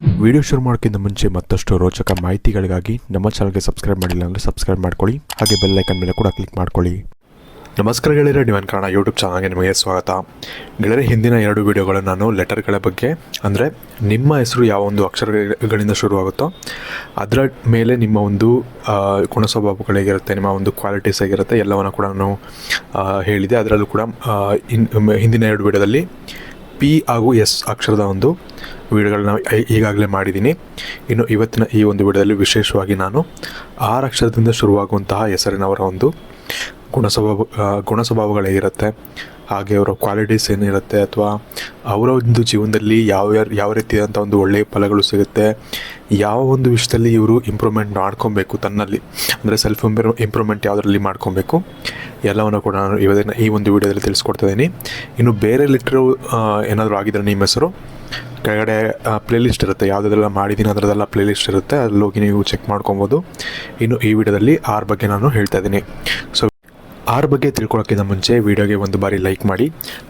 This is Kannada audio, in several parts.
ವಿಡಿಯೋ ಶುರು ಮಾಡೋಕ್ಕಿಂತ ಮುಂಚೆ ಮತ್ತಷ್ಟು ರೋಚಕ ಮಾಹಿತಿಗಳಿಗಾಗಿ ನಮ್ಮ ಚಾನಲ್ಗೆ ಸಬ್ಸ್ಕ್ರೈಬ್ ಮಾಡಿಲ್ಲ ಅಂದರೆ ಸಬ್ಸ್ಕ್ರೈಬ್ ಮಾಡ್ಕೊಳ್ಳಿ. ಹಾಗೆ ಬೆಲ್ ಐಕನ್ ಮೇಲೆ ಕೂಡ ಕ್ಲಿಕ್ ಮಾಡ್ಕೊಳ್ಳಿ. ನಮಸ್ಕಾರ ಗೆಳೆಯರೆ ಡಿವನ್ ಕಾರಣ ಯೂಟ್ಯೂಬ್ ಚಾನಲ್ಗೆ ನಿಮಗೆ ಸ್ವಾಗತ. ಗೆಳೆಯರೆ, ಹಿಂದಿನ ಎರಡು ವಿಡಿಯೋಗಳನ್ನು ನಾನು ಲೆಟರ್ಗಳ ಬಗ್ಗೆ, ಅಂದರೆ ನಿಮ್ಮ ಹೆಸರು ಯಾವ ಒಂದು ಅಕ್ಷರಗಳಿಂದ ಶುರುವಾಗುತ್ತೋ, ಅದರ ಮೇಲೆ ನಿಮ್ಮ ಒಂದು ಗುಣ ನಿಮ್ಮ ಒಂದು ಕ್ವಾಲಿಟೀಸ್ ಆಗಿರುತ್ತೆ, ಎಲ್ಲವನ್ನು ಕೂಡ ನಾನು ಹೇಳಿದೆ. ಅದರಲ್ಲೂ ಕೂಡ ಹಿಂದಿನ ಎರಡು ವಿಡಿಯೋದಲ್ಲಿ ಪಿ ಹಾಗೂ ಎಸ್ ಅಕ್ಷರದ ಒಂದು ವಿಡಿಯೋಗಳನ್ನ ಈಗಾಗಲೇ ಮಾಡಿದ್ದೀನಿ. ಇನ್ನು ಇವತ್ತಿನ ಈ ಒಂದು ವಿಡಿಯೋದಲ್ಲಿ ವಿಶೇಷವಾಗಿ ನಾನು ಆರು ಅಕ್ಷರದಿಂದ ಶುರುವಾಗುವಂತಹ ಹೆಸರಿನವರ ಒಂದು ಗುಣ ಸ್ವಭಾವ ಗುಣ ಗುಣ ಸ್ವಭಾವಗಳೇಗಿರುತ್ತೆ ಹಾಗೆ ಅವರ ಕ್ವಾಲಿಟೀಸ್ ಏನಿರುತ್ತೆ ಅಥವಾ ಅವರ ಒಂದು ಜೀವನದಲ್ಲಿ ಯಾವ ಯಾವ ರೀತಿಯಾದಂಥ ಒಂದು ಒಳ್ಳೆಯ ಫಲಗಳು ಸಿಗುತ್ತೆ. ಯಾವ ಒಂದು ವಿಷಯದಲ್ಲಿ ಇವರು ಇಂಪ್ರೂವ್ಮೆಂಟ್ ಮಾಡ್ಕೊಬೇಕು ತನ್ನಲ್ಲಿ? ಅಂದರೆ ಸೆಲ್ಫ್ ಇಂಪ್ರೂ ಇಂಪ್ರೂವ್ಮೆಂಟ್ ಯಾವುದರಲ್ಲಿ ಮಾಡ್ಕೊಬೇಕು? ಎಲ್ಲವನ್ನು ಕೂಡ ನಾನು ಇವತ್ತಿನ ಈ ಒಂದು ವಿಡಿಯೋದಲ್ಲಿ ತಿಳಿಸ್ಕೊಡ್ತಾ ಇದ್ದೀನಿ. ಇನ್ನು ಬೇರೆ ಲಿಟ್ರು ಏನಾದರೂ ಆಗಿದ್ರೆ ನಿಮ್ಮ ಹೆಸರು? ಕೆಳಗಡೆ ಪ್ಲೇಲಿಸ್ಟ್ ಇರುತ್ತೆ. ಯಾವುದೆಲ್ಲ ಮಾಡಿದ್ದೀನಿ ಅದರದೆಲ್ಲ ಪ್ಲೇಲಿಸ್ಟ್ ಇರುತ್ತೆ. ಅಲ್ಲಿ ಹೋಗಿ ನೀವು ಚೆಕ್ ಮಾಡ್ಕೊಬೋದು. ಇನ್ನು ಈ ವಿಡಿಯೋದಲ್ಲಿ ಆರ್ ಬಗ್ಗೆ ನಾನು ಹೇಳ್ತಾ ಇದ್ದೀನಿ. ಸೊ ಆರ್ ಬಗ್ಗೆ ತಿಳ್ಕೊಳ್ಳೋಕ್ಕಿಂತ ಮುಂಚೆ ವಿಡಿಯೋಗೆ ಒಂದು ಬಾರಿ ಲೈಕ್ ಮಾಡಿ,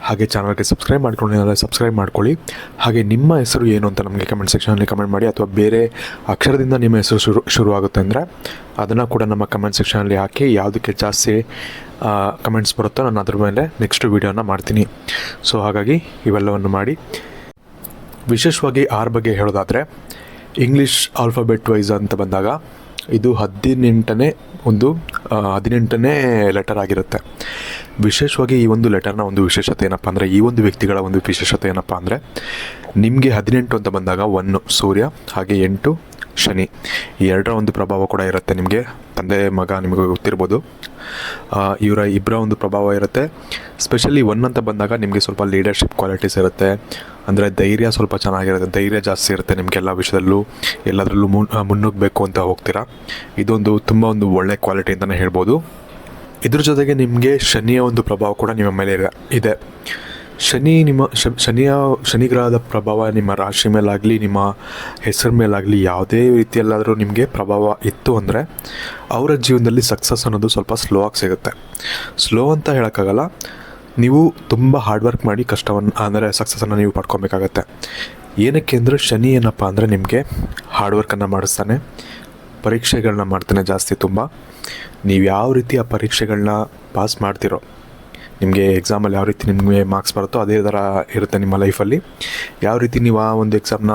ಹಾಗೆ ಚಾನಲ್ಗೆ ಸಬ್ಸ್ಕ್ರೈಬ್ ಮಾಡ್ಕೊಂಡಿಲ್ಲ ಸಬ್ಸ್ಕ್ರೈಬ್ ಮಾಡ್ಕೊಳ್ಳಿ. ಹಾಗೆ ನಿಮ್ಮ ಹೆಸರು ಏನು ಅಂತ ನಮಗೆ ಕಮೆಂಟ್ ಸೆಕ್ಷನಲ್ಲಿ ಕಮೆಂಟ್ ಮಾಡಿ, ಅಥವಾ ಬೇರೆ ಅಕ್ಷರದಿಂದ ನಿಮ್ಮ ಹೆಸರು ಶುರು, ಶುರುವಾಗುತ್ತೆ ಅಂದರೆ ಅದನ್ನು ಕೂಡ ನಮ್ಮ ಕಮೆಂಟ್ ಸೆಕ್ಷನಲ್ಲಿ ಹಾಕಿ, ಯಾವುದಕ್ಕೆ ಜಾಸ್ತಿ ಕಮೆಂಟ್ಸ್ ಬರುತ್ತೋ ನಾನು ಅದ್ರ ಮೇಲೆ ನೆಕ್ಸ್ಟ್ ವೀಡಿಯೋನ ಮಾಡ್ತೀನಿ. ಸೊ ಹಾಗಾಗಿ ಇವೆಲ್ಲವನ್ನು ಮಾಡಿ. ವಿಶೇಷವಾಗಿ ಆರ್ ಬಗ್ಗೆ ಹೇಳೋದಾದರೆ ಇಂಗ್ಲೀಷ್ ಆಲ್ಫಾಬೆಟ್ ವೈಸ್ ಅಂತ ಬಂದಾಗ ಇದು ಹದಿನೆಂಟನೇ ಒಂದು ಹದಿನೆಂಟನೇ ಲೆಟರ್ ಆಗಿರುತ್ತೆ. ವಿಶೇಷವಾಗಿ ಈ ಒಂದು ಲೆಟರ್ನ ಒಂದು ವಿಶೇಷತೆ ಏನಪ್ಪ ಅಂದರೆ, ಈ ಒಂದು ವ್ಯಕ್ತಿಗಳ ಒಂದು ವಿಶೇಷತೆ ಏನಪ್ಪ ಅಂದರೆ, ನಿಮಗೆ ಹದಿನೆಂಟು ಅಂತ ಬಂದಾಗ ಒನ್ನು ಸೂರ್ಯ, ಹಾಗೆ ಎಂಟು, ಶನಿ. ಈ ಎರಡರ ಒಂದು ಪ್ರಭಾವ ಕೂಡ ಇರುತ್ತೆ ನಿಮಗೆ. ತಂದೆ, ಮಗ ನಿಮಗೆ ಗೊತ್ತಿರ್ಬೋದು. ಇವರ ಇಬ್ಬರ ಒಂದು ಪ್ರಭಾವ ಇರುತ್ತೆ. ಸ್ಪೆಷಲಿ ಒನ್ ಅಂತ ಬಂದಾಗ ನಿಮಗೆ ಸ್ವಲ್ಪ ಲೀಡರ್ಶಿಪ್ ಕ್ವಾಲಿಟೀಸ್ ಇರುತ್ತೆ. ಅಂದರೆ ಧೈರ್ಯ ಸ್ವಲ್ಪ ಚೆನ್ನಾಗಿರುತ್ತೆ. ಧೈರ್ಯ ಜಾಸ್ತಿ ಇರುತ್ತೆ ನಿಮಗೆಲ್ಲ ವಿಷಯದಲ್ಲೂ. ಎಲ್ಲದರಲ್ಲೂ ಮುನ್ ಮುನ್ನುಗ್ಗಬೇಕು ಅಂತ ಹೋಗ್ತೀರಾ? ಇದೊಂದು ತುಂಬ ಒಂದು ಒಳ್ಳೆ ಕ್ವಾಲಿಟಿ ಅಂತಲೇ ಹೇಳ್ಬೋದು. ಇದ್ರ ಜೊತೆಗೆ ನಿಮಗೆ ಶನಿಯ ಒಂದು ಪ್ರಭಾವ ಕೂಡ ನಿಮ್ಮ ಮೇಲೆ ಇದೆ. ಶನಿ ನಿಮ್ಮ ಶನಿಯ ಶನಿ ಗ್ರಹದ ಪ್ರಭಾವ ನಿಮ್ಮ ರಾಶಿ ಮೇಲಾಗಲಿ, ನಿಮ್ಮ ಹೆಸರು ಮೇಲಾಗಲಿ ಯಾವುದೇ ರೀತಿಯಲ್ಲಾದರೂ ನಿಮಗೆ ಪ್ರಭಾವ ಇತ್ತು ಅಂದರೆ ಅವರ ಜೀವನದಲ್ಲಿ ಸಕ್ಸಸ್ ಅನ್ನೋದು ಸ್ವಲ್ಪ ಸ್ಲೋ ಆಗಿ ಸಿಗುತ್ತೆ. ಸ್ಲೋ ಅಂತ ಹೇಳೋಕ್ಕಾಗಲ್ಲ, ನೀವು ತುಂಬ ಹಾರ್ಡ್ ವರ್ಕ್ ಮಾಡಿ ಕಷ್ಟವನ್ನು, ಅಂದರೆ ಸಕ್ಸಸ್ಸನ್ನು ನೀವು ಪಡ್ಕೊಬೇಕಾಗತ್ತೆ. ಏನಕ್ಕೆ ಅಂದರೆ ಶನಿ ಏನಪ್ಪ ಅಂದರೆ ನಿಮಗೆ ಹಾರ್ಡ್ ವರ್ಕನ್ನು ಮಾಡಿಸ್ತಾನೆ ಪರೀಕ್ಷೆಗಳನ್ನ ಮಾಡ್ತಾನೆ ಜಾಸ್ತಿ ತುಂಬ. ನೀವು ಯಾವ ರೀತಿ ಆ ಪರೀಕ್ಷೆಗಳನ್ನ ಪಾಸ್ ಮಾಡ್ತಿರೋ ನಿಮಗೆ ಎಕ್ಸಾಮಲ್ಲಿ ಯಾವ ರೀತಿ ನಿಮಗೆ ಮಾರ್ಕ್ಸ್ ಬರುತ್ತೋ ಅದೇ ಥರ ಇರುತ್ತೆ ನಿಮ್ಮ ಲೈಫಲ್ಲಿ ಯಾವ ರೀತಿ ನೀವು ಆ ಒಂದು ಎಕ್ಸಾಮ್ನ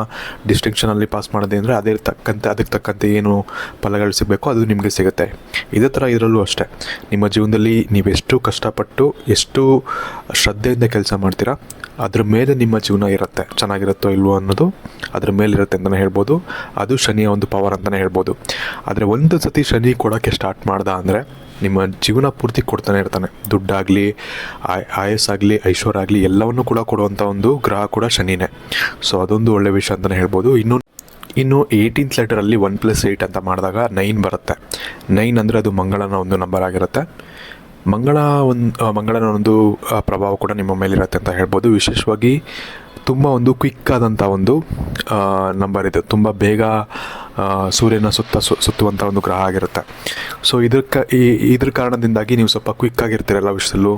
ಡಿಸ್ಟಿಂಕ್ಷನಲ್ಲಿ ಪಾಸ್ ಮಾಡಿದೆ ಅಂದರೆ ಅದೇ ತಕ್ಕಂತೆ, ಅದಕ್ಕೆ ತಕ್ಕಂತೆ ಏನು ಫಲಗಳು ಸಿಗಬೇಕು ಅದು ನಿಮಗೆ ಸಿಗುತ್ತೆ. ಇದೇ ಥರ ಇದರಲ್ಲೂ ಅಷ್ಟೇ. ನಿಮ್ಮ ಜೀವನದಲ್ಲಿ ನೀವು ಎಷ್ಟು ಕಷ್ಟಪಟ್ಟು ಎಷ್ಟು ಶ್ರದ್ಧೆಯಿಂದ ಕೆಲಸ ಮಾಡ್ತೀರಾ, ಅದ್ರ ಮೇಲೆ ನಿಮ್ಮ ಜೀವನ ಇರುತ್ತೆ. ಚೆನ್ನಾಗಿರುತ್ತೋ ಇಲ್ವೋ ಅನ್ನೋದು ಅದ್ರ ಮೇಲೆ ಇರುತ್ತೆ ಅಂತಲೇ ಹೇಳ್ಬೋದು. ಅದು ಶನಿಯ ಒಂದು ಪವರ್ ಅಂತಲೇ ಹೇಳ್ಬೋದು. ಆದರೆ ಒಂದು ಸತಿ ಶನಿ ಕೊಡೋಕ್ಕೆ ಸ್ಟಾರ್ಟ್ ಮಾಡ್ದ ಅಂದರೆ ನಿಮ್ಮ ಜೀವನ ಪೂರ್ತಿ ಕೊಡ್ತಾನೆ ಇರ್ತಾನೆ. ದುಡ್ಡಾಗಲಿ ಆಯಸ್ಸಾಗಲಿ ಐಶ್ವರ್ಯ ಆಗಲಿ ಎಲ್ಲವನ್ನು ಕೂಡ ಕೊಡುವಂಥ ಒಂದು ಗ್ರಹ ಕೂಡ ಶನಿನೇ. ಸೊ ಅದೊಂದು ಒಳ್ಳೆಯ ವಿಷಯ ಅಂತಲೇ ಹೇಳ್ಬೋದು. ಇನ್ನು ಇನ್ನು ಏಯ್ಟೀನ್ತ್ ಲೆಟರಲ್ಲಿ ಒನ್ ಪ್ಲಸ್ ಏಯ್ಟ್ ಅಂತ ಮಾಡಿದಾಗ ನೈನ್ ಬರುತ್ತೆ. ನೈನ್ ಅಂದರೆ ಅದು ಮಂಗಳನ ಒಂದು ನಂಬರ್ ಆಗಿರುತ್ತೆ. ಮಂಗಳ ಒಂದು ಮಂಗಳನ ಒಂದು ಪ್ರಭಾವ ಕೂಡ ನಿಮ್ಮ ಮೇಲಿರುತ್ತೆ ಅಂತ ಹೇಳ್ಬೋದು. ವಿಶೇಷವಾಗಿ ತುಂಬ ಒಂದು ಕ್ವಿಕ್ ಆದಂಥ ಒಂದು ನಂಬರ್ ಇದೆ. ತುಂಬ ಬೇಗ ಸೂರ್ಯನ ಸುತ್ತ ಸು ಸುತ್ತುವಂಥ ಒಂದು ಗ್ರಹ ಆಗಿರುತ್ತೆ. ಸೊ ಇದಕ್ಕೆ ಈ, ಇದ್ರ ಕಾರಣದಿಂದಾಗಿ ನೀವು ಸ್ವಲ್ಪ ಕ್ವಿಕ್ ಆಗಿರ್ತೀರಲ್ಲ ವಿಷಯದಲ್ಲೂ.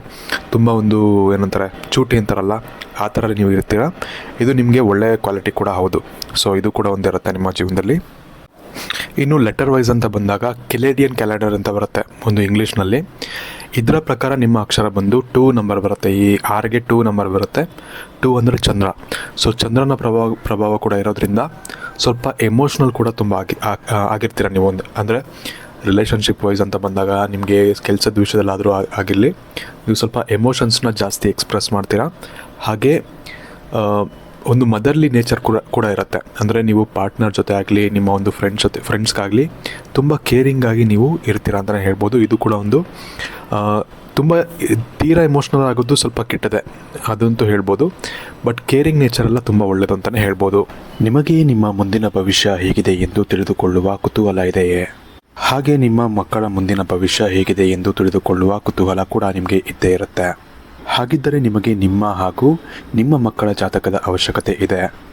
ತುಂಬ ಒಂದು ಏನಂತಾರೆ, ಚೂಟಿ ಅಂತಾರಲ್ಲ, ಆ ಥರ ನೀವು ಇರ್ತೀರ. ಇದು ನಿಮಗೆ ಒಳ್ಳೆಯ ಕ್ವಾಲಿಟಿ ಕೂಡ ಹೌದು. ಸೊ ಇದು ಕೂಡ ಒಂದಿರುತ್ತೆ ನಿಮ್ಮ ಜೀವನದಲ್ಲಿ. ಇನ್ನು ಲೆಟರ್ ವೈಸ್ ಅಂತ ಬಂದಾಗ ಕೆಲೇಡಿಯನ್ ಕ್ಯಾಲೆಂಡರ್ ಅಂತ ಬರುತ್ತೆ ಒಂದು ಇಂಗ್ಲೀಷ್ನಲ್ಲಿ ಇದರ ಪ್ರಕಾರ ನಿಮ್ಮ ಅಕ್ಷರ ಬಂದು ಟೂ ನಂಬರ್ ಬರುತ್ತೆ. ಈ ಆರ್ಗೆ ಟೂ ನಂಬರ್ ಬರುತ್ತೆ. ಟೂ ಅಂದರೆ ಚಂದ್ರ. ಸೊ ಚಂದ್ರನ ಪ್ರಭಾವ ಪ್ರಭಾವ ಕೂಡ ಇರೋದ್ರಿಂದ ಸ್ವಲ್ಪ ಎಮೋಷ್ನಲ್ ಕೂಡ ತುಂಬ ಆಗಿ ಆಗಿರ್ತೀರ ನೀವು ಒಂದು ಅಂದರೆ ರಿಲೇಷನ್ಶಿಪ್ ವೈಸ್ ಅಂತ ಬಂದಾಗ ನಿಮಗೆ ಕೆಲಸದ ವಿಷಯದಲ್ಲಾದರೂ ಆಗಿರಲಿ, ನೀವು ಸ್ವಲ್ಪ ಎಮೋಷನ್ಸ್ನ ಜಾಸ್ತಿ ಎಕ್ಸ್ಪ್ರೆಸ್ ಮಾಡ್ತೀರಾ? ಹಾಗೆ ಒಂದು ಮದರ್ಲಿ ನೇಚರ್ ಕೂಡ ಕೂಡ ಇರುತ್ತೆ. ಅಂದರೆ ನೀವು ಪಾರ್ಟ್ನರ್ ಜೊತೆ ಆಗಲಿ, ನಿಮ್ಮ ಒಂದು ಫ್ರೆಂಡ್ಸ್ ಜೊತೆ ಫ್ರೆಂಡ್ಸ್ಗಾಗಲಿ ತುಂಬ ಕೇರಿಂಗಾಗಿ ನೀವು ಇರ್ತೀರಾ ಅಂತಲೇ ಹೇಳ್ಬೋದು. ಇದು ಕೂಡ ಒಂದು ತುಂಬ ತೀರಾ ಎಮೋಷ್ನಲ್ ಆಗೋದು ಸ್ವಲ್ಪ ಕೆಟ್ಟದೆ ಅದಂತೂ ಹೇಳ್ಬೋದು. ಬಟ್ ಕೇರಿಂಗ್ ನೇಚರ್ ಎಲ್ಲ ತುಂಬ ಒಳ್ಳೆಯದು ಅಂತಲೇ ಹೇಳ್ಬೋದು. ನಿಮಗೆ ನಿಮ್ಮ ಮುಂದಿನ ಭವಿಷ್ಯ ಹೇಗಿದೆ ಎಂದು ತಿಳಿದುಕೊಳ್ಳುವ ಕುತೂಹಲ ಇದೆಯೇ? ಹಾಗೆ ನಿಮ್ಮ ಮಕ್ಕಳ ಮುಂದಿನ ಭವಿಷ್ಯ ಹೇಗಿದೆ ಎಂದು ತಿಳಿದುಕೊಳ್ಳುವ ಕುತೂಹಲ ಕೂಡ ನಿಮಗೆ ಇದ್ದೇ ಇರುತ್ತೆ. ಹಾಗಿದ್ದರೆ ನಿಮಗೆ ನಿಮ್ಮ ಹಾಗೂ ನಿಮ್ಮ ಮಕ್ಕಳ ಜಾತಕದ ಅವಶ್ಯಕತೆ ಇದೆ.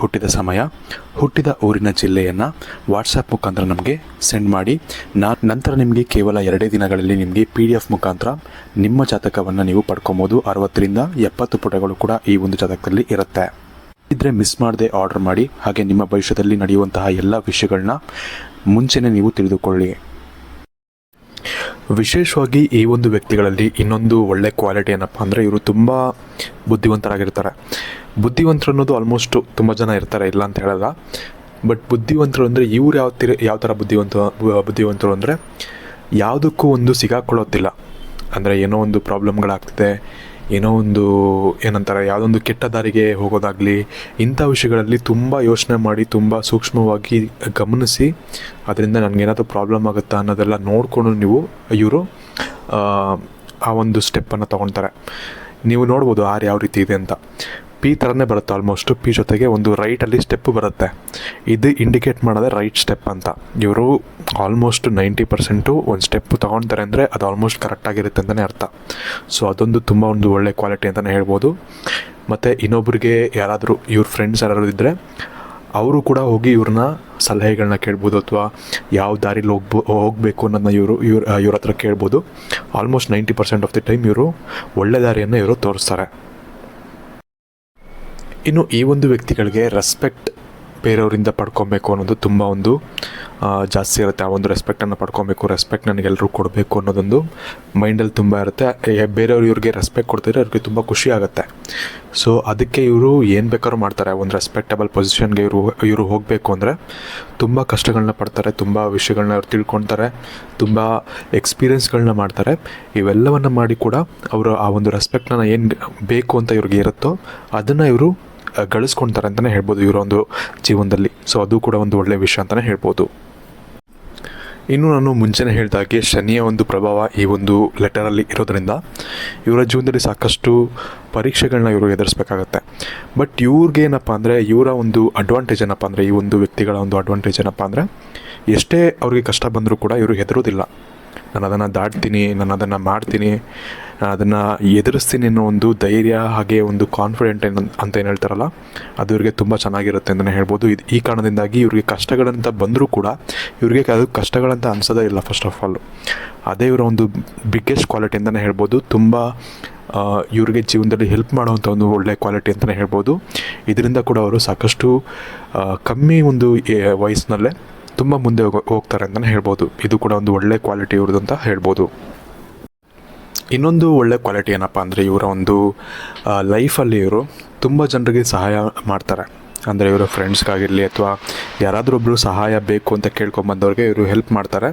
ಹುಟ್ಟಿದ ಸಮಯ, ಹುಟ್ಟಿದ ಊರಿನ ಜಿಲ್ಲೆಯನ್ನು ವಾಟ್ಸಪ್ ಮುಖಾಂತರ ನಮಗೆ ಸೆಂಡ್ ಮಾಡಿ. ನಾ, ನಂತರ ನಿಮಗೆ ಕೇವಲ ಎರಡೇ ದಿನಗಳಲ್ಲಿ ನಿಮಗೆ ಪಿ ಡಿ ಎಫ್ ಮುಖಾಂತರ ನಿಮ್ಮ ಜಾತಕವನ್ನು ನೀವು ಪಡ್ಕೊಬೋದು. ಅರವತ್ತರಿಂದ ಎಪ್ಪತ್ತು ಪುಟಗಳು ಕೂಡ ಈ ಒಂದು ಜಾತಕದಲ್ಲಿ ಇರುತ್ತೆ. ಇದ್ರೆ ಮಿಸ್ ಮಾಡದೆ ಆರ್ಡರ್ ಮಾಡಿ. ಹಾಗೆ ನಿಮ್ಮ ಭವಿಷ್ಯದಲ್ಲಿ ನಡೆಯುವಂತಹ ಎಲ್ಲ ವಿಷಯಗಳನ್ನ ಮುಂಚೆನೇ ನೀವು ತಿಳಿದುಕೊಳ್ಳಿ. ವಿಶೇಷವಾಗಿ ಈ ಒಂದು ವ್ಯಕ್ತಿಗಳಲ್ಲಿ ಇನ್ನೊಂದು ಒಳ್ಳೆ ಕ್ವಾಲಿಟಿ ಏನಪ್ಪ ಅಂದರೆ ಇವರು ತುಂಬ ಬುದ್ಧಿವಂತರಾಗಿರ್ತಾರೆ. ಬುದ್ಧಿವಂತರು ಅನ್ನೋದು ಆಲ್ಮೋಸ್ಟ್ ತುಂಬ ಜನ ಇರ್ತಾರೆ, ಇಲ್ಲ ಅಂತ ಹೇಳಲ್ಲ. ಬಟ್ ಬುದ್ಧಿವಂತರು ಅಂದರೆ ಇವ್ರು ಯಾವ ತಿ, ಯಾವ ಥರ ಬುದ್ಧಿವಂತ, ಬುದ್ಧಿವಂತರು ಅಂದರೆ ಯಾವುದಕ್ಕೂ ಒಂದು ಸಿಗಾಕೊಳ್ಳೋದಿಲ್ಲ. ಅಂದರೆ ಏನೋ ಒಂದು ಪ್ರಾಬ್ಲಮ್ಗಳಾಗ್ತಿದೆ, ಏನೋ ಒಂದು ಏನಂತಾರೆ, ಯಾವುದೊಂದು ಕೆಟ್ಟ ದಾರಿಗೆ ಹೋಗೋದಾಗಲಿ, ಇಂಥ ವಿಷಯಗಳಲ್ಲಿ ತುಂಬ ಯೋಚನೆ ಮಾಡಿ, ತುಂಬ ಸೂಕ್ಷ್ಮವಾಗಿ ಗಮನಿಸಿ, ಅದರಿಂದ ನನಗೇನಾದರೂ ಪ್ರಾಬ್ಲಮ್ ಆಗುತ್ತಾ ಅನ್ನೋದೆಲ್ಲ ನೋಡಿಕೊಂಡು ನೀವು, ಇವರು, ಆ ಒಂದು ಸ್ಟೆಪ್ಪನ್ನು ತೊಗೊಳ್ತಾರೆ ನೀವು ನೋಡ್ಬೋದು ಆರು ಯಾವ ರೀತಿ ಇದೆ ಅಂತ. ಪಿ ಥರನೇ ಬರುತ್ತೆ ಆಲ್ಮೋಸ್ಟು ಪಿ ಜೊತೆಗೆ ಒಂದು ರೈಟಲ್ಲಿ ಸ್ಟೆಪ್ಪು ಬರುತ್ತೆ. ಇದು ಇಂಡಿಕೇಟ್ ಮಾಡೋದೇ ರೈಟ್ ಸ್ಟೆಪ್ ಅಂತ. ಇವರು ಆಲ್ಮೋಸ್ಟ್ ನೈಂಟಿ ಪರ್ಸೆಂಟು ಒಂದು ಸ್ಟೆಪ್ ತೊಗೊಳ್ತಾರೆ ಅಂದರೆ ಅದು ಆಲ್ಮೋಸ್ಟ್ ಕರೆಕ್ಟಾಗಿರುತ್ತೆ ಅಂತಲೇ ಅರ್ಥ. ಸೊ ಅದೊಂದು ತುಂಬ ಒಂದು ಒಳ್ಳೆ ಕ್ವಾಲಿಟಿ ಅಂತಲೇ ಹೇಳ್ಬೋದು. ಮತ್ತು ಇನ್ನೊಬ್ರಿಗೆ ಯಾರಾದರೂ ಇವ್ರ ಫ್ರೆಂಡ್ಸ್ ಯಾರಾದರೂ ಇದ್ದರೆ ಅವರು ಕೂಡ ಹೋಗಿ ಇವ್ರನ್ನ ಸಲಹೆಗಳನ್ನ ಕೇಳ್ಬೋದು ಅಥವಾ ಯಾವ ದಾರಿಲಿ ಹೋಗ್ಬೋ, ಹೋಗಬೇಕು ಅನ್ನೋದನ್ನ ಇವರು, ಇವ್ರ ಇವ್ರ ಹತ್ರ ಕೇಳ್ಬೋದು. Almost ninety percent of the time ಇವರು ಒಳ್ಳೆ ದಾರಿಯನ್ನು ಇವರು ತೋರಿಸ್ತಾರೆ. ಇನ್ನು ಈ ಒಂದು ವ್ಯಕ್ತಿಗಳಿಗೆ ರೆಸ್ಪೆಕ್ಟ್ ಬೇರೆಯವರಿಂದ ಪಡ್ಕೊಬೇಕು ಅನ್ನೋದು ತುಂಬ ಒಂದು ಜಾಸ್ತಿ ಇರುತ್ತೆ. ಆ ಒಂದು ರೆಸ್ಪೆಕ್ಟನ್ನು ಪಡ್ಕೊಬೇಕು ರೆಸ್ಪೆಕ್ಟ್ ನನಗೆಲ್ಲರೂ ಕೊಡಬೇಕು ಅನ್ನೋದೊಂದು ಮೈಂಡಲ್ಲಿ ತುಂಬ ಇರುತ್ತೆ. ಬೇರೆಯವ್ರು ಇವ್ರಿಗೆ ರೆಸ್ಪೆಕ್ಟ್ ಕೊಡ್ತಿದ್ರೆ ಅವ್ರಿಗೆ ತುಂಬ ಖುಷಿ ಆಗುತ್ತೆ. ಸೊ ಅದಕ್ಕೆ ಇವರು ಏನು ಬೇಕಾದ್ರೂ ಮಾಡ್ತಾರೆ. ಒಂದು ರೆಸ್ಪೆಕ್ಟಬಲ್ ಪೊಸಿಷನ್ಗೆ ಇವರು ಇವರು ಹೋಗಬೇಕು ಅಂದರೆ ತುಂಬ ಕಷ್ಟಗಳನ್ನ ಪಡ್ತಾರೆ, ತುಂಬ ವಿಷಯಗಳನ್ನ ಅವ್ರು ತಿಳ್ಕೊತಾರೆ ತುಂಬ ಎಕ್ಸ್ಪೀರಿಯೆನ್ಸ್ಗಳನ್ನ ಮಾಡ್ತಾರೆ. ಇವೆಲ್ಲವನ್ನು ಮಾಡಿ ಕೂಡ ಅವರು ಆ ಒಂದು ರೆಸ್ಪೆಕ್ಟ್ನ ಏನು ಬೇಕು ಅಂತ ಇವ್ರಿಗೆ ಇರುತ್ತೋ ಅದನ್ನು ಇವರು ಗಳಿಸ್ಕೊಳ್ತಾರೆ ಅಂತಲೇ ಹೇಳ್ಬೋದು ಇವರ ಒಂದು ಜೀವನದಲ್ಲಿ. ಸೊ ಅದು ಕೂಡ ಒಂದು ಒಳ್ಳೆಯ ವಿಷಯ ಅಂತಲೇ ಹೇಳ್ಬೋದು. ಇನ್ನು ನಾನು ಮುಂಚೆನೇ ಹೇಳಿದಾಗೆ ಶನಿಯ ಒಂದು ಪ್ರಭಾವ ಈ ಒಂದು ಲೆಟರಲ್ಲಿ ಇರೋದರಿಂದ ಇವರ ಜೀವನದಲ್ಲಿ ಸಾಕಷ್ಟು ಪರೀಕ್ಷೆಗಳನ್ನ ಇವರು ಎದುರಿಸ್ಬೇಕಾಗತ್ತೆ. ಬಟ್ ಇವ್ರಿಗೆ ಏನಪ್ಪ ಅಂದರೆ, ಇವರ ಒಂದು ಅಡ್ವಾಂಟೇಜ್ ಏನಪ್ಪ ಅಂದರೆ, ಈ ಒಂದು ವ್ಯಕ್ತಿಗಳ ಒಂದು ಅಡ್ವಾಂಟೇಜ್ ಏನಪ್ಪ ಅಂದರೆ, ಎಷ್ಟೇ ಅವ್ರಿಗೆ ಕಷ್ಟ ಬಂದರೂ ಕೂಡ ಇವರು ಹೆದರೋದಿಲ್ಲ. ನಾನು ಅದನ್ನು ದಾಟ್ತೀನಿ, ನಾನು ಅದನ್ನು ಮಾಡ್ತೀನಿ, ನಾನು ಅದನ್ನು ಎದುರಿಸ್ತೀನಿ ಅನ್ನೋ ಒಂದು ಧೈರ್ಯ, ಹಾಗೆ ಒಂದು ಕಾನ್ಫಿಡೆಂಟ್ ಏನು ಅಂತ ಏನು ಹೇಳ್ತಾರಲ್ಲ, ಅದು ಇವ್ರಿಗೆ ತುಂಬ ಚೆನ್ನಾಗಿರುತ್ತೆ ಅಂತಲೇ ಹೇಳ್ಬೋದು. ಇದು ಈ ಕಾರಣದಿಂದಾಗಿ ಇವ್ರಿಗೆ ಕಷ್ಟಗಳಂತ ಬಂದರೂ ಕೂಡ ಇವ್ರಿಗೆ ಅದು ಕಷ್ಟಗಳಂತ ಅನ್ಸೋದೇ ಇಲ್ಲ ಫಸ್ಟ್ ಆಫ್ ಆಲ್ ಅದೇ ಇವರ ಒಂದು ಬಿಗ್ಗೆಸ್ಟ್ ಕ್ವಾಲಿಟಿ ಅಂತಲೇ ಹೇಳ್ಬೋದು. ತುಂಬ ಇವ್ರಿಗೆ ಜೀವನದಲ್ಲಿ ಹೆಲ್ಪ್ ಮಾಡುವಂಥ ಒಂದು ಒಳ್ಳೆಯ ಕ್ವಾಲಿಟಿ ಅಂತಲೇ ಹೇಳ್ಬೋದು. ಇದರಿಂದ ಕೂಡ ಅವರು ಸಾಕಷ್ಟು ಕಮ್ಮಿ ಒಂದು ವಯಸ್ಸಿನಲ್ಲೇ ತುಂಬ ಮುಂದೆ ಹೋಗ ಹೋಗ್ತಾರೆ ಅಂತಲೇ ಹೇಳ್ಬೋದು. ಇದು ಕೂಡ ಒಂದು ಒಳ್ಳೆ ಕ್ವಾಲಿಟಿ ಇವ್ರದ್ದು ಅಂತ ಹೇಳ್ಬೋದು. ಇನ್ನೊಂದು ಒಳ್ಳೆ ಕ್ವಾಲಿಟಿ ಏನಪ್ಪ ಅಂದರೆ ಇವರ ಒಂದು ಲೈಫಲ್ಲಿ ಇವರು ತುಂಬ ಜನರಿಗೆ ಸಹಾಯ ಮಾಡ್ತಾರೆ. ಅಂದರೆ ಇವರು ಫ್ರೆಂಡ್ಸ್ಗಾಗಿರಲಿ ಅಥವಾ ಯಾರಾದರೂ ಒಬ್ಬರು ಸಹಾಯ ಬೇಕು ಅಂತ ಕೇಳ್ಕೊಂಬಂದವ್ರಿಗೆ ಇವರು ಹೆಲ್ಪ್ ಮಾಡ್ತಾರೆ.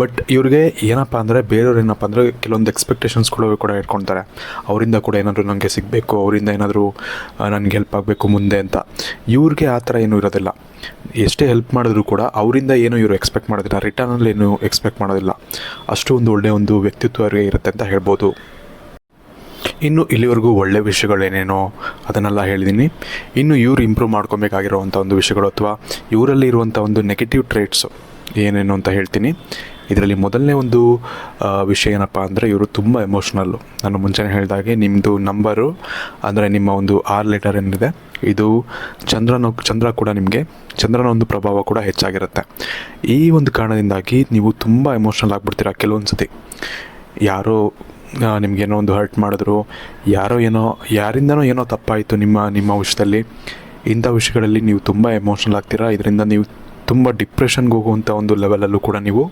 ಬಟ್ ಇವ್ರಿಗೆ ಏನಪ್ಪ ಅಂದರೆ ಬೇರೆಯವ್ರು ಏನಪ್ಪ ಅಂದರೆ ಕೆಲವೊಂದು ಎಕ್ಸ್ಪೆಕ್ಟೇಷನ್ಸ್ಗಳು ಕೂಡ ಇಟ್ಕೊಳ್ತಾರೆ ಅವರಿಂದ ಕೂಡ ಏನಾದರೂ ನನಗೆ ಸಿಗಬೇಕು, ಅವರಿಂದ ಏನಾದರೂ ನನಗೆ ಹೆಲ್ಪ್ ಆಗಬೇಕು ಮುಂದೆ ಅಂತ. ಇವ್ರಿಗೆ ಆ ಥರ ಏನೂ ಇರೋದಿಲ್ಲ. ಎಷ್ಟೇ ಹೆಲ್ಪ್ ಮಾಡಿದ್ರು ಕೂಡ ಅವರಿಂದ ಏನು ಇವರು ಎಕ್ಸ್ಪೆಕ್ಟ್ ಮಾಡೋದಿಲ್ಲ. ರಿಟರ್ನಲ್ಲಿ ಏನು ಎಕ್ಸ್ಪೆಕ್ಟ್ ಮಾಡೋದಿಲ್ಲ. ಅಷ್ಟು ಒಂದು ಒಳ್ಳೆಯ ಒಂದು ವ್ಯಕ್ತಿತ್ವ ಅವರಿಗೆ ಇರುತ್ತೆ ಅಂತ ಹೇಳ್ಬೋದು. ಇನ್ನು ಇಲ್ಲಿವರೆಗೂ ಒಳ್ಳೆ ವಿಷಯಗಳೇನೇನೋ ಅದನ್ನೆಲ್ಲ ಹೇಳಿದ್ದೀನಿ. ಇನ್ನು ಇವ್ರು ಇಂಪ್ರೂವ್ ಮಾಡ್ಕೊಬೇಕಾಗಿರುವಂಥ ಒಂದು ವಿಷಯಗಳು ಅಥವಾ ಇವರಲ್ಲಿ ಇರುವಂಥ ಒಂದು ನೆಗೆಟಿವ್ ಟ್ರೇಟ್ಸು ಏನೇನು ಅಂತ ಹೇಳ್ತೀನಿ. ಇದರಲ್ಲಿ ಮೊದಲನೇ ಒಂದು ವಿಷಯ ಏನಪ್ಪ ಅಂದರೆ ಇವರು ತುಂಬ ಎಮೋಷ್ನಲ್ಲು ನಾನು ಮುಂಚೆನೇ ಹೇಳಿದಾಗೆ ನಿಮ್ಮದು ನಂಬರು ಅಂದರೆ ನಿಮ್ಮ ಒಂದು ಆರ್ ಲೆಟರ್ ಏನಿದೆ, ಇದು ಚಂದ್ರನ, ಚಂದ್ರ ಕೂಡ ನಿಮಗೆ ಚಂದ್ರನ ಒಂದು ಪ್ರಭಾವ ಕೂಡ ಹೆಚ್ಚಾಗಿರುತ್ತೆ. ಈ ಒಂದು ಕಾರಣದಿಂದಾಗಿ ನೀವು ತುಂಬ ಎಮೋಷ್ನಲ್ ಆಗಿಬಿಡ್ತೀರಾ ಕೆಲವೊಂದು ಸತಿ ಯಾರೋ ನಿಮ್ಗೇನೋ ಒಂದು ಹರ್ಟ್ ಮಾಡಿದ್ರು. ಯಾರೋ ಏನೋ, ಯಾರಿಂದನೋ ಏನೋ ತಪ್ಪಾಯಿತು ನಿಮ್ಮ ನಿಮ್ಮ ವಿಷಯದಲ್ಲಿ ಇಂಥ ವಿಷಯಗಳಲ್ಲಿ ನೀವು ತುಂಬ ಎಮೋಷ್ನಲ್ ಆಗ್ತೀರಾ? ಇದರಿಂದ ನೀವು ತುಂಬ ಡಿಪ್ರೆಷನ್ಗೆ ಹೋಗುವಂಥ ಒಂದು ಲೆವೆಲಲ್ಲೂ ಕೂಡ ನೀವು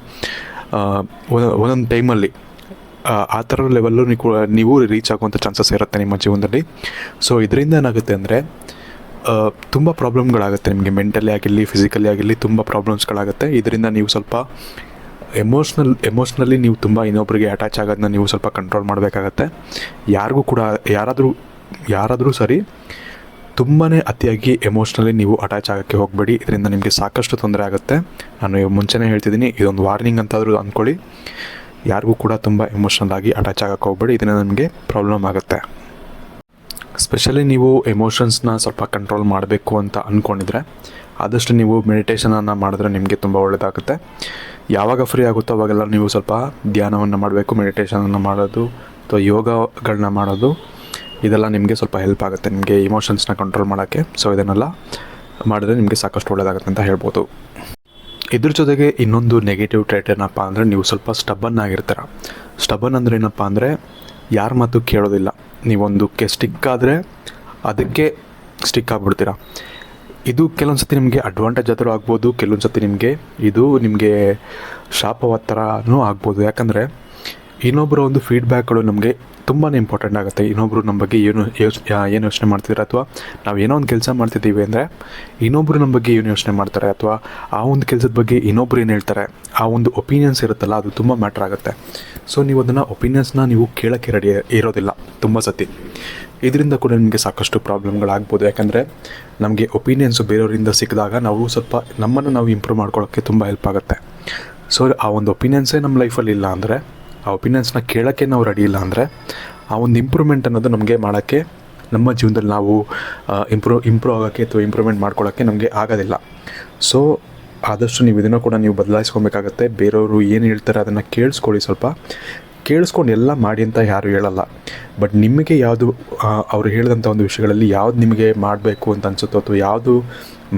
ಒಂದೊಂದು ಟೈಮಲ್ಲಿ ಆ ಥರ ಲೆವೆಲ್ಲು ನೀವು ಕೂಡ- ನೀವು ರೀಚ್ ಆಗುವಂಥ ಚಾನ್ಸಸ್ ಇರುತ್ತೆ ನಿಮ್ಮ ಜೀವನದಲ್ಲಿ. ಸೊ ಇದರಿಂದ ಏನಾಗುತ್ತೆ ಅಂದರೆ ತುಂಬ ಪ್ರಾಬ್ಲಮ್ಗಳಾಗುತ್ತೆ ನಿಮಗೆ ಮೆಂಟಲಿ ಆಗಿರಲಿ ಫಿಸಿಕಲಿ ಆಗಿರಲಿ, ತುಂಬ ಪ್ರಾಬ್ಲಮ್ಸ್ಗಳಾಗುತ್ತೆ ಇದರಿಂದ ನೀವು ಸ್ವಲ್ಪ ಎಮೋಷ್ನಲ್ ಎಮೋಷ್ನಲಿ ನೀವು ತುಂಬ ಇನ್ನೊಬ್ಬರಿಗೆ ಅಟ್ಯಾಚ್ ಆಗೋದನ್ನ ನೀವು ಸ್ವಲ್ಪ ಕಂಟ್ರೋಲ್ ಮಾಡಬೇಕಾಗತ್ತೆ. ಯಾರಿಗೂ ಕೂಡ, ಯಾರಾದರೂ ಯಾರಾದರೂ ಸರಿ ತುಂಬಾ ಅತಿಯಾಗಿ ಎಮೋಷ್ನಲಿ ನೀವು ಅಟ್ಯಾಚ್ ಆಗೋಕ್ಕೆ ಹೋಗಬೇಡಿ. ಇದರಿಂದ ನಿಮಗೆ ಸಾಕಷ್ಟು ತೊಂದರೆ ಆಗುತ್ತೆ. ನಾನು ಮುಂಚೆನೇ ಹೇಳ್ತಿದ್ದೀನಿ, ಇದೊಂದು ವಾರ್ನಿಂಗ್ ಅಂತಾದರೂ ಅಂದ್ಕೊಳ್ಳಿ ಯಾರಿಗೂ ಕೂಡ ತುಂಬ ಎಮೋಷ್ನಲ್ ಆಗಿ ಅಟ್ಯಾಚ್ ಆಗೋಕ್ಕೆ ಹೋಗಬೇಡಿ. ಇದರಿಂದ ನಿಮಗೆ ಪ್ರಾಬ್ಲಮ್ ಆಗುತ್ತೆ. ಸ್ಪೆಷಲಿ ನೀವು ಎಮೋಷನ್ಸ್ನ ಸ್ವಲ್ಪ ಕಂಟ್ರೋಲ್ ಮಾಡಬೇಕು ಅಂತ ಅಂದ್ಕೊಂಡಿದ್ರೆ ಆದಷ್ಟು ನೀವು ಮೆಡಿಟೇಷನನ್ನು ಮಾಡಿದ್ರೆ ನಿಮಗೆ ತುಂಬ ಒಳ್ಳೆಯದಾಗುತ್ತೆ ಯಾವಾಗ ಫ್ರೀ ಆಗುತ್ತೋ ಅವಾಗೆಲ್ಲ ನೀವು ಸ್ವಲ್ಪ ಧ್ಯಾನವನ್ನು ಮಾಡಬೇಕು ಮೆಡಿಟೇಷನನ್ನು ಮಾಡೋದು, ಅಥವಾ ಯೋಗಗಳನ್ನ ಮಾಡೋದು. ಇದೆಲ್ಲ ನಿಮಗೆ ಸ್ವಲ್ಪ ಹೆಲ್ಪ್ ಆಗುತ್ತೆ, ನಿಮಗೆ ಇಮೋಷನ್ಸ್ನ ಕಂಟ್ರೋಲ್ ಮಾಡೋಕ್ಕೆ. ಸೊ ಇದನ್ನೆಲ್ಲ ಮಾಡಿದ್ರೆ ನಿಮಗೆ ಸಾಕಷ್ಟು ಒಳ್ಳೆಯದಾಗುತ್ತೆ ಅಂತ ಹೇಳ್ಬೋದು. ಇದ್ರ ಜೊತೆಗೆ ಇನ್ನೊಂದು ನೆಗೆಟಿವ್ ಟ್ರೇಟ್ ಏನಪ್ಪ ಅಂದರೆ ನೀವು ಸ್ವಲ್ಪ ಸ್ಟಬನ್ ಆಗಿರ್ತೀರ. ಸ್ಟಬನ್ ಅಂದರೆ ಏನಪ್ಪ ಅಂದರೆ ಯಾರ ಮಾತು ಕೇಳೋದಿಲ್ಲ. ನೀವೊಂದಕ್ಕೆ ಸ್ಟಿಕ್ ಆದರೆ ಅದಕ್ಕೆ ಸ್ಟಿಕ್ ಆಗಿಬಿಡ್ತೀರ. ಇದು ಕೆಲವೊಂದು ಸತಿ ನಿಮಗೆ ಅಡ್ವಾಂಟೇಜ್ ಆದರೂ ಆಗ್ಬೋದು ಕೆಲವೊಂದು ಸತಿ ನಿಮಗೆ ಇದು ನಿಮಗೆ ಶಾಪವಾದ ಥರನೂ ಆಗ್ಬೋದು. ಯಾಕಂದರೆ ಇನ್ನೊಬ್ಬರ ಒಂದು ಫೀಡ್ಬ್ಯಾಕ್ಗಳು ನಮಗೆ ತುಂಬಾ ಇಂಪಾರ್ಟೆಂಟ್ ಆಗುತ್ತೆ. ಇನ್ನೊಬ್ಬರು ನಮ್ಮ ಬಗ್ಗೆ ಏನು ಯೋಚ್ ಏನು ಯೋಚನೆ ಮಾಡ್ತಿದ್ದಾರೆ ಅಥವಾ ನಾವು ಏನೋ ಒಂದು ಕೆಲಸ ಮಾಡ್ತಿದ್ದೀವಿ ಅಂದರೆ ಇನ್ನೊಬ್ಬರು ನಮ್ಮ ಬಗ್ಗೆ ಏನು ಯೋಚನೆ ಮಾಡ್ತಾರೆ ಅಥವಾ ಆ ಒಂದು ಕೆಲಸದ ಬಗ್ಗೆ ಇನ್ನೊಬ್ರು ಏನು ಹೇಳ್ತಾರೆ, ಆ ಒಂದು ಒಪಿನಿಯನ್ಸ್ ಇರುತ್ತಲ್ಲ, ಅದು ತುಂಬ ಮ್ಯಾಟ್ರ್ ಆಗುತ್ತೆ. ಸೊ ನೀವು ಅದನ್ನು ಒಪಿನಿಯನ್ಸ್ನ ನೀವು ಕೇಳೋಕ್ಕೆ ರೆಡಿ ಇರೋದಿಲ್ಲ ತುಂಬ ಸತಿ. ಇದರಿಂದ ಕೂಡ ನಿಮಗೆ ಸಾಕಷ್ಟು ಪ್ರಾಬ್ಲಮ್ಗಳಾಗ್ಬೋದು ಯಾಕಂದರೆ ನಮಗೆ ಒಪಿನಿಯನ್ಸು ಬೇರೆಯವರಿಂದ ಸಿಕ್ಕಿದಾಗ ನಾವು ಸ್ವಲ್ಪ ನಮ್ಮನ್ನು ನಾವು ಇಂಪ್ರೂವ್ ಮಾಡ್ಕೊಳ್ಳೋಕ್ಕೆ ತುಂಬ ಹೆಲ್ಪ್ ಆಗುತ್ತೆ. ಸೊ ಆ ಒಂದು ಒಪಿನಿಯನ್ಸೇ ನಮ್ಮ ಲೈಫಲ್ಲಿ ಇಲ್ಲ ಅಂದರೆ ಆ ಒಪಿನಿಯನ್ಸ್ನ ಕೇಳೋಕ್ಕೆ ನಾವು ರೆಡಿ ಇಲ್ಲ ಅಂದರೆ ಆ ಒಂದು ಇಂಪ್ರೂವ್ಮೆಂಟ್ ಅನ್ನೋದು ನಮಗೆ ಮಾಡೋಕ್ಕೆ, ನಮ್ಮ ಜೀವನದಲ್ಲಿ ನಾವು ಇಂಪ್ರೂವ್ ಇಂಪ್ರೂವ್ ಆಗೋಕ್ಕೆ ಅಥವಾ ಇಂಪ್ರೂವ್ಮೆಂಟ್ ಮಾಡ್ಕೊಳ್ಳೋಕ್ಕೆ ನಮಗೆ ಆಗೋದಿಲ್ಲ. ಸೊ ಆದಷ್ಟು ನೀವು ಇದನ್ನು ಕೂಡ ನೀವು ಬದಲಾಯಿಸ್ಕೊಬೇಕಾಗತ್ತೆ. ಬೇರೆಯವರು ಏನು ಹೇಳ್ತಾರೆ ಅದನ್ನು ಕೇಳಿಸ್ಕೊಳ್ಳಿ ಸ್ವಲ್ಪ. ಕೇಳಿಸ್ಕೊಂಡು ಎಲ್ಲ ಮಾಡಿ ಅಂತ ಯಾರು ಹೇಳಲ್ಲ. ಬಟ್ ನಿಮಗೆ ಯಾವುದು ಅವರು ಹೇಳಿದಂಥ ಒಂದು ವಿಷಯಗಳಲ್ಲಿ ಯಾವ್ದು ನಿಮಗೆ ಮಾಡಬೇಕು ಅಂತ ಅನಿಸುತ್ತೋ ಅಥವಾ ಯಾವುದು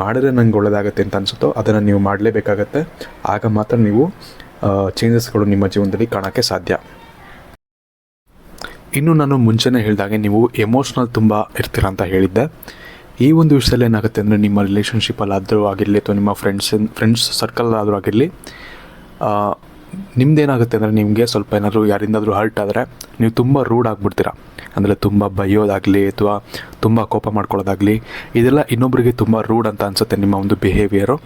ಮಾಡಿದ್ರೆ ನಂಗೆ ಒಳ್ಳೆಯದಾಗುತ್ತೆ ಅಂತ ಅನಿಸುತ್ತೋ ಅದನ್ನು ನೀವು ಮಾಡಲೇಬೇಕಾಗತ್ತೆ. ಆಗ ಮಾತ್ರ ನೀವು ಚೇಂಜಸ್ಗಳು ನಿಮ್ಮ ಜೀವನದಲ್ಲಿ ಕಾಣೋಕ್ಕೆ ಸಾಧ್ಯ. ಇನ್ನು ನಾನು ಮುಂಚೆನೇ ಹೇಳಿದಾಗೆ ನೀವು ಎಮೋಷ್ನಲ್ ತುಂಬ ಇರ್ತೀರ ಅಂತ ಹೇಳಿದ್ದೆ. ಈ ಒಂದು ವಿಷಯದಲ್ಲಿ ಏನಾಗುತ್ತೆ ಅಂದರೆ ನಿಮ್ಮ ರಿಲೇಷನ್ಶಿಪ್ಪಲ್ಲಾದರೂ ಆಗಿರಲಿ ಅಥವಾ ನಿಮ್ಮ ಫ್ರೆಂಡ್ಸ್ ಫ್ರೆಂಡ್ಸ್ ಸರ್ಕಲ್ ಆದರೂ ಆಗಿರಲಿ ನಿಮ್ದೇನಾಗುತ್ತೆ ಅಂದರೆ ನಿಮಗೆ ಸ್ವಲ್ಪ ಏನಾದರೂ ಯಾರಿಂದಾದರೂ ಹರ್ಟ್ ಆದರೆ ನೀವು ತುಂಬ ರೂಡ್ ಆಗಿಬಿಡ್ತೀರ. ಅಂದರೆ ತುಂಬ ಬೈಯೋದಾಗಲಿ ಅಥವಾ ತುಂಬ ಕೋಪ ಮಾಡ್ಕೊಳ್ಳೋದಾಗಲಿ, ಇದೆಲ್ಲ ಇನ್ನೊಬ್ಬರಿಗೆ ತುಂಬ ರೂಡ್ ಅಂತ ಅನಿಸುತ್ತೆ ನಿಮ್ಮ ಒಂದು ಬಿಹೇವಿಯರು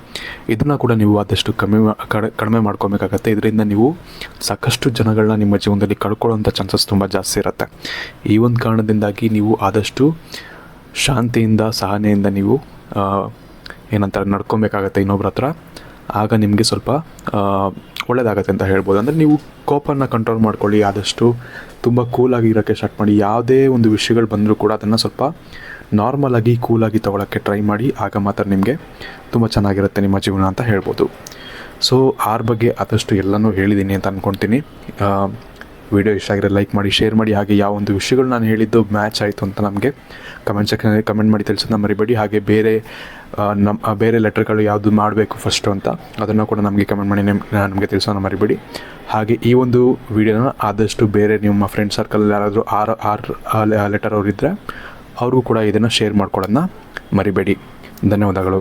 ಇದನ್ನು ಕೂಡ ನೀವು ಆದಷ್ಟು ಕಮ್ಮಿ ಕಡಿಮೆ ಮಾಡ್ಕೊಬೇಕಾಗತ್ತೆ. ಇದರಿಂದ ನೀವು ಸಾಕಷ್ಟು ಜನಗಳನ್ನ ನಿಮ್ಮ ಜೀವನದಲ್ಲಿ ಕಳ್ಕೊಳ್ಳೋಂಥ ಚಾನ್ಸಸ್ ತುಂಬ ಜಾಸ್ತಿ ಇರುತ್ತೆ. ಈ ಒಂದು ಕಾರಣದಿಂದಾಗಿ ನೀವು ಆದಷ್ಟು ಶಾಂತಿಯಿಂದ, ಸಹನೆಯಿಂದ ನೀವು ಏನಂತಾರೆ, ನಡ್ಕೊಬೇಕಾಗತ್ತೆ ಇನ್ನೊಬ್ರ ಹತ್ರ. ಆಗ ನಿಮಗೆ ಸ್ವಲ್ಪ ಒಳ್ಳೆಯದಾಗತ್ತೆ ಅಂತ ಹೇಳ್ಬೋದು. ಅಂದರೆ ನೀವು ಕೋಪನ್ನು ಕಂಟ್ರೋಲ್ ಮಾಡ್ಕೊಳ್ಳಿ, ಆದಷ್ಟು ತುಂಬ ಕೂಲಾಗಿ ಇರೋಕ್ಕೆ ಸ್ಟಾರ್ಟ್ ಮಾಡಿ. ಯಾವುದೇ ಒಂದು ವಿಷಯಗಳು ಬಂದರೂ ಕೂಡ ಅದನ್ನು ಸ್ವಲ್ಪ ನಾರ್ಮಲಾಗಿ ಕೂಲಾಗಿ ತೊಗೊಳಕ್ಕೆ ಟ್ರೈ ಮಾಡಿ, ಆಗ ಮಾತ್ರ ನಿಮಗೆ ತುಂಬ ಚೆನ್ನಾಗಿರುತ್ತೆ ನಿಮ್ಮ ಜೀವನ ಅಂತ ಹೇಳ್ಬೋದು. ಸೊ ಆರ್ ಬಗ್ಗೆ ಆದಷ್ಟು ಎಲ್ಲನೂ ಹೇಳಿದ್ದೀನಿ ಅಂತ ಅಂದ್ಕೊಳ್ತೀನಿ ವಿಡಿಯೋ ಇಷ್ಟ ಆಗಿರೋ ಲೈಕ್ ಮಾಡಿ, ಶೇರ್ ಮಾಡಿ, ಹಾಗೆ ಯಾವ ಒಂದು ವಿಷಯಗಳು ನಾನು ಹೇಳಿದ್ದು ಮ್ಯಾಚ್ ಆಯಿತು ಅಂತ ನಮಗೆ ಕಮೆಂಟ್ ಸೆಕ್ಷನಲ್ಲಿ ಕಮೆಂಟ್ ಮಾಡಿ ತಿಳಿಸೋದನ್ನ ಮರಿಬೇಡಿ. ಹಾಗೆ ಬೇರೆ ನಮ್ಮ ಬೇರೆ ಲೆಟರ್ಗಳು ಯಾವುದು ಮಾಡಬೇಕು ಫಸ್ಟು ಅಂತ ಅದನ್ನು ಕೂಡ ನಮಗೆ ಕಮೆಂಟ್ ಮಾಡಿ ನಮಗೆ ತಿಳಿಸೋದನ್ನ ಮರಿಬೇಡಿ. ಹಾಗೆ ಈ ಒಂದು ವಿಡಿಯೋನ ಆದಷ್ಟು ಬೇರೆ ನಿಮ್ಮ ಫ್ರೆಂಡ್ ಸರ್ಕಲಲ್ಲಿ ಯಾರಾದರೂ ಆರ್, ಆರು ಲೆಟರ್ ಅವರಿದ್ದರೆ ಅವ್ರಿಗೂ ಕೂಡ ಇದನ್ನು ಶೇರ್ ಮಾಡ್ಕೊಳ್ಳೋದನ್ನ ಮರಿಬೇಡಿ. ಧನ್ಯವಾದಗಳು.